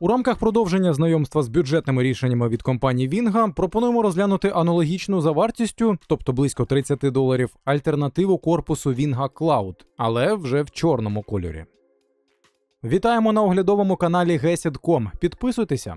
У рамках продовження знайомства з бюджетними рішеннями від компанії Вінга пропонуємо розглянути аналогічну за вартістю, тобто близько 30 доларів, альтернативу корпусу Вінга Cloud, але вже в чорному кольорі. Вітаємо на оглядовому каналі Гесідком. Підписуйтеся.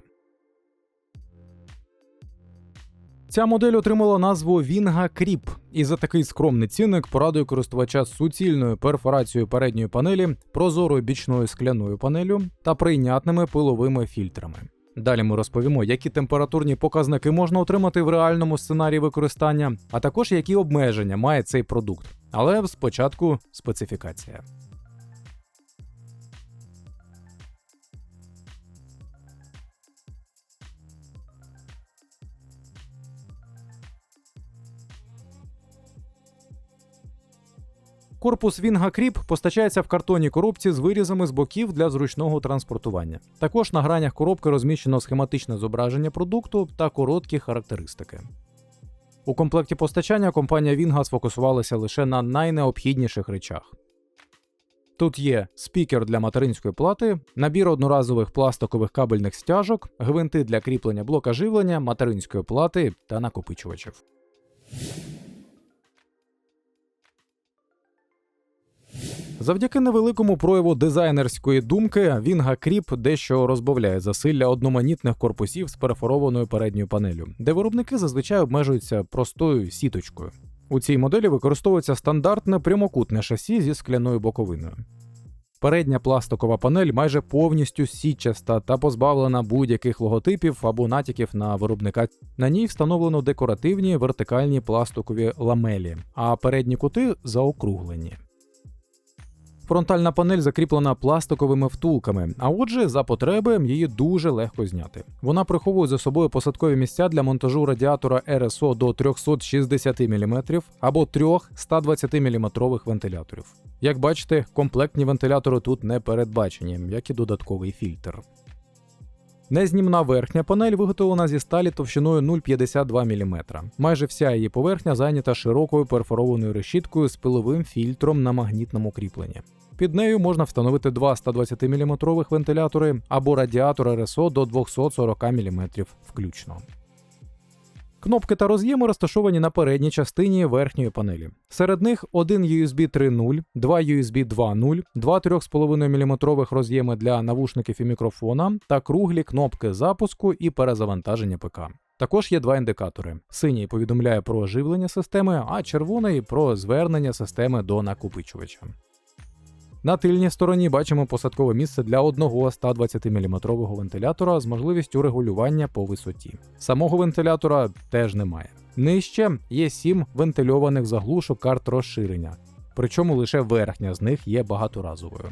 Ця модель отримала назву Vinga Creep, і за такий скромний цінник порадує користувача суцільною перфорацією передньої панелі, прозорою бічною скляною панелю та прийнятними пиловими фільтрами. Далі ми розповімо, які температурні показники можна отримати в реальному сценарії використання, а також які обмеження має цей продукт. Але спочатку специфікація. Корпус Вінга Кріп постачається в картонній коробці з вирізами з боків для зручного транспортування. Також на гранях коробки розміщено схематичне зображення продукту та короткі характеристики. У комплекті постачання компанія Вінга сфокусувалася лише на найнеобхідніших речах. Тут є спікер для материнської плати, набір одноразових пластикових кабельних стяжок, гвинти для кріплення блока живлення, материнської плати та накопичувачів. Завдяки невеликому прояву дизайнерської думки, Вінга Кріп дещо розбавляє засилля одноманітних корпусів з перефорованою передньою панелю, де виробники зазвичай обмежуються простою сіточкою. У цій моделі використовується стандартне прямокутне шасі зі скляною боковиною. Передня пластикова панель майже повністю сітчаста та позбавлена будь-яких логотипів або натяків на виробника. На ній встановлено декоративні вертикальні пластикові ламелі, а передні кути заокруглені. Фронтальна панель закріплена пластиковими втулками, а отже, за потреби її дуже легко зняти. Вона приховує за собою посадкові місця для монтажу радіатора РСО до 360 мм або трьох 120 мм вентиляторів. Як бачите, комплектні вентилятори тут не передбачені, як і додатковий фільтр. Незнімна верхня панель виготовлена зі сталі товщиною 0,52 мм. Майже вся її поверхня зайнята широкою перфорованою решіткою з пиловим фільтром на магнітному кріпленні. Під нею можна встановити два 120 мм вентилятори або радіатор РСО до 240 мм включно. Кнопки та роз'єми розташовані на передній частині верхньої панелі. Серед них один USB 3.0, два USB 2.0, два 3,5 мм роз'єми для навушників і мікрофона та круглі кнопки запуску і перезавантаження ПК. Також є два індикатори: синій повідомляє про живлення системи, а червоний про звернення системи до накопичувача. На тильній стороні бачимо посадкове місце для одного 120 мм вентилятора з можливістю регулювання по висоті. Самого вентилятора теж немає. Нижче є 7 вентильованих заглушок карт розширення, причому лише верхня з них є багаторазовою.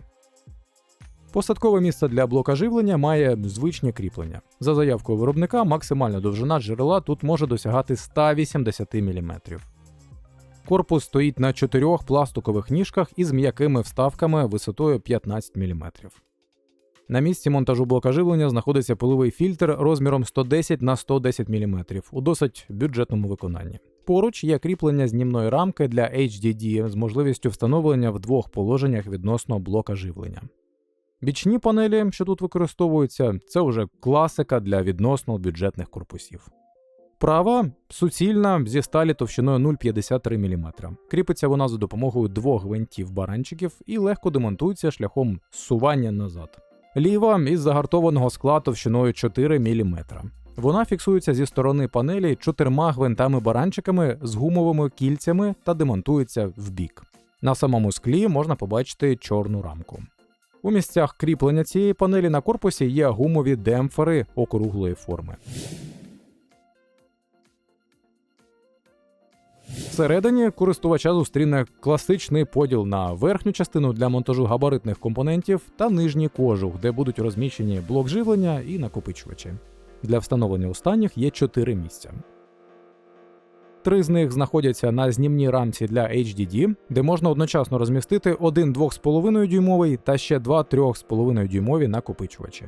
Посадкове місце для блока живлення має звичні кріплення. За заявкою виробника, максимальна довжина джерела тут може досягати 180 мм. Корпус стоїть на чотирьох пластикових ніжках із м'якими вставками висотою 15 мм. На місці монтажу блока живлення знаходиться пиловий фільтр розміром 110 на 110 мм у досить бюджетному виконанні. Поруч є кріплення знімної рамки для HDD з можливістю встановлення в двох положеннях відносно блока живлення. Бічні панелі, що тут використовуються, це вже класика для відносно бюджетних корпусів. Права суцільна зі сталі товщиною 0,53 мм. Кріпиться вона за допомогою двох гвинтів баранчиків і легко демонтується шляхом зсування назад. Ліва із загартованого скла товщиною 4 мм. Вона фіксується зі сторони панелі чотирма гвинтами баранчиками з гумовими кільцями та демонтується в бік. На самому склі можна побачити чорну рамку. У місцях кріплення цієї панелі на корпусі є гумові демпфери округлої форми. Всередині користувача зустріне класичний поділ на верхню частину для монтажу габаритних компонентів та нижній кожух, де будуть розміщені блок живлення і накопичувачі. Для встановлення останніх є 4 місця. Три з них знаходяться на знімній рамці для HDD, де можна одночасно розмістити один 2,5 дюймовий та ще два 3,5 дюймові накопичувачі.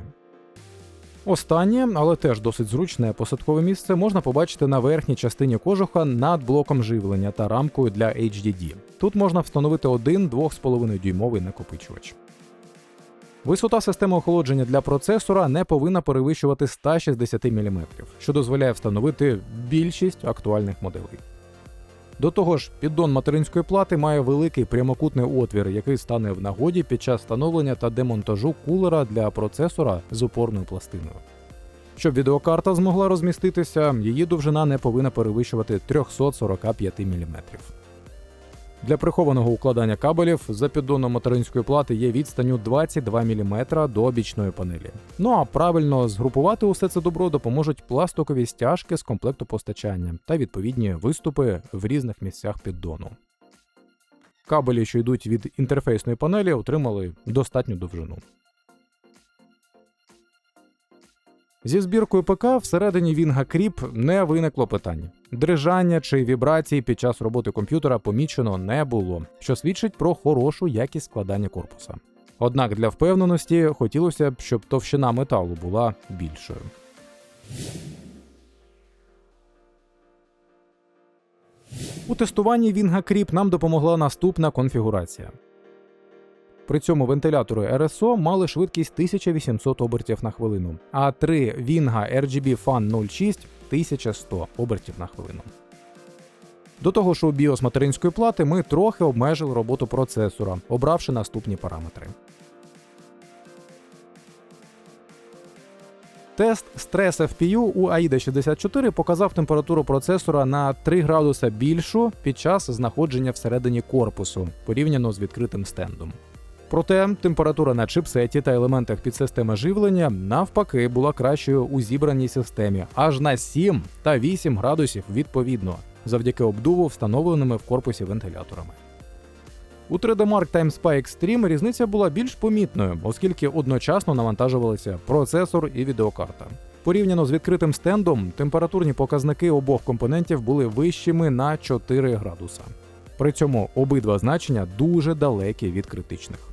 Останнє, але теж досить зручне посадкове місце можна побачити на верхній частині кожуха над блоком живлення та рамкою для HDD. Тут можна встановити один 2,5 дюймовий накопичувач. Висота системи охолодження для процесора не повинна перевищувати 160 мм, що дозволяє встановити більшість актуальних моделей. До того ж, піддон материнської плати має великий прямокутний отвір, який стане в нагоді під час встановлення та демонтажу кулера для процесора з опорною пластиною. Щоб відеокарта змогла розміститися, її довжина не повинна перевищувати 345 мм. Для прихованого укладання кабелів за піддоном материнської плати є відстанню 22 мм до бічної панелі. Ну а правильно згрупувати усе це добро допоможуть пластикові стяжки з комплекту постачання та відповідні виступи в різних місцях піддону. Кабелі, що йдуть від інтерфейсної панелі, отримали достатню довжину. Зі збіркою ПК всередині Вінга Кріп не виникло питань. Дрижання чи вібрації під час роботи комп'ютера помічено не було, що свідчить про хорошу якість складання корпуса. Однак для впевненості хотілося б, щоб товщина металу була більшою. У тестуванні Вінга Кріп нам допомогла наступна конфігурація. При цьому вентилятори RSO мали швидкість 1800 обертів на хвилину, а три Vinga RGB Fan 06 1100 обертів на хвилину. До того ж, у BIOS материнської плати ми трохи обмежили роботу процесора, обравши наступні параметри. Тест Stress FPU у AIDA 64 показав температуру процесора на 3 градуса більшу під час знаходження всередині корпусу порівняно з відкритим стендом. Проте температура на чипсеті та елементах підсистеми живлення навпаки була кращою у зібраній системі аж на 7 та 8 градусів відповідно, завдяки обдуву, встановленими в корпусі вентиляторами. У 3D Mark Time Spy Extreme різниця була більш помітною, оскільки одночасно навантажувалися процесор і відеокарта. Порівняно з відкритим стендом, температурні показники обох компонентів були вищими на 4 градуса. При цьому обидва значення дуже далекі від критичних.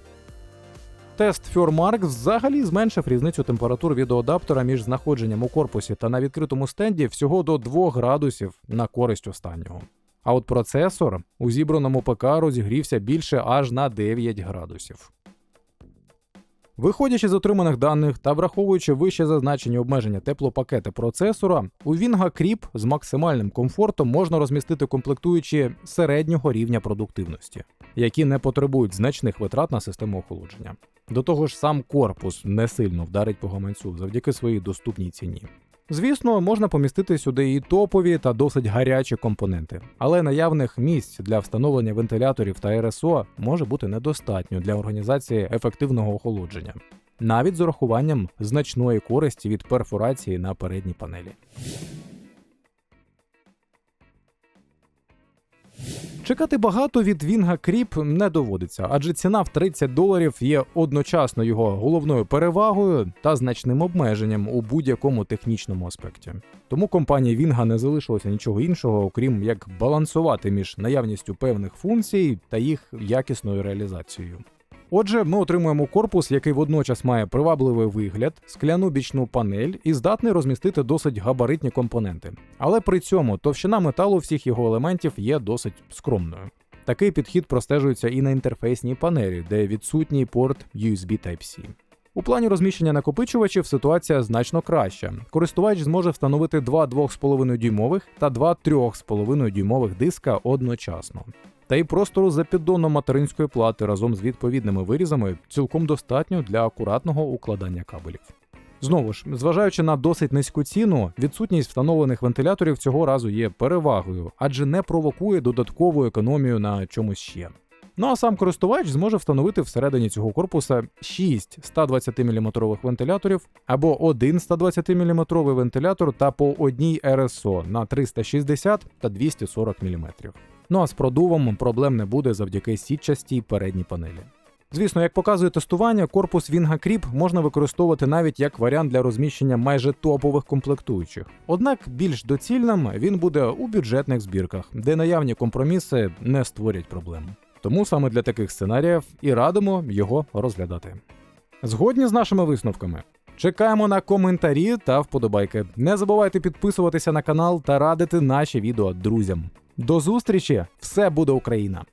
Тест FurMark взагалі зменшив різницю температур відеоадаптера між знаходженням у корпусі та на відкритому стенді всього до 2 градусів на користь останнього. А от процесор у зібраному ПК розігрівся більше аж на 9 градусів. Виходячи з отриманих даних та враховуючи вище зазначені обмеження теплопакета процесора, у Вінга Кріп з максимальним комфортом можна розмістити комплектуючі середнього рівня продуктивності, які не потребують значних витрат на систему охолодження. До того ж, сам корпус не сильно вдарить по гаманцю завдяки своїй доступній ціні. Звісно, можна помістити сюди і топові та досить гарячі компоненти, але наявних місць для встановлення вентиляторів та РСО може бути недостатньо для організації ефективного охолодження, навіть з урахуванням значної користі від перфорації на передній панелі. Чекати багато від Вінга Кріп не доводиться, адже ціна в 30 доларів є одночасно його головною перевагою та значним обмеженням у будь-якому технічному аспекті. Тому компанії Вінга не залишилося нічого іншого, окрім як балансувати між наявністю певних функцій та їх якісною реалізацією. Отже, ми отримуємо корпус, який водночас має привабливий вигляд, скляну бічну панель і здатний розмістити досить габаритні компоненти. Але при цьому товщина металу всіх його елементів є досить скромною. Такий підхід простежується і на інтерфейсній панелі, де відсутній порт USB Type-C. У плані розміщення накопичувачів ситуація значно краща. Користувач зможе встановити два 2,5 дюймових та два 3,5 дюймових диска одночасно. Та й простору за піддоном материнської плати разом з відповідними вирізами цілком достатньо для акуратного укладання кабелів. Знову ж, зважаючи на досить низьку ціну, відсутність встановлених вентиляторів цього разу є перевагою, адже не провокує додаткову економію на чомусь ще. Ну а сам користувач зможе встановити всередині цього корпуса 6 120 мм вентиляторів або один 120 мм вентилятор та по одній RSO на 360 та 240 мм. Ну а з продувом проблем не буде завдяки сітчастій передній панелі. Звісно, як показує тестування, корпус Vinga Creep можна використовувати навіть як варіант для розміщення майже топових комплектуючих. Однак більш доцільним він буде у бюджетних збірках, де наявні компроміси не створять проблем. Тому саме для таких сценаріїв і радимо його розглядати. Згодні з нашими висновками. Чекаємо на коментарі та вподобайки. Не забувайте підписуватися на канал та радити наші відео друзям. До зустрічі! Все буде Україна!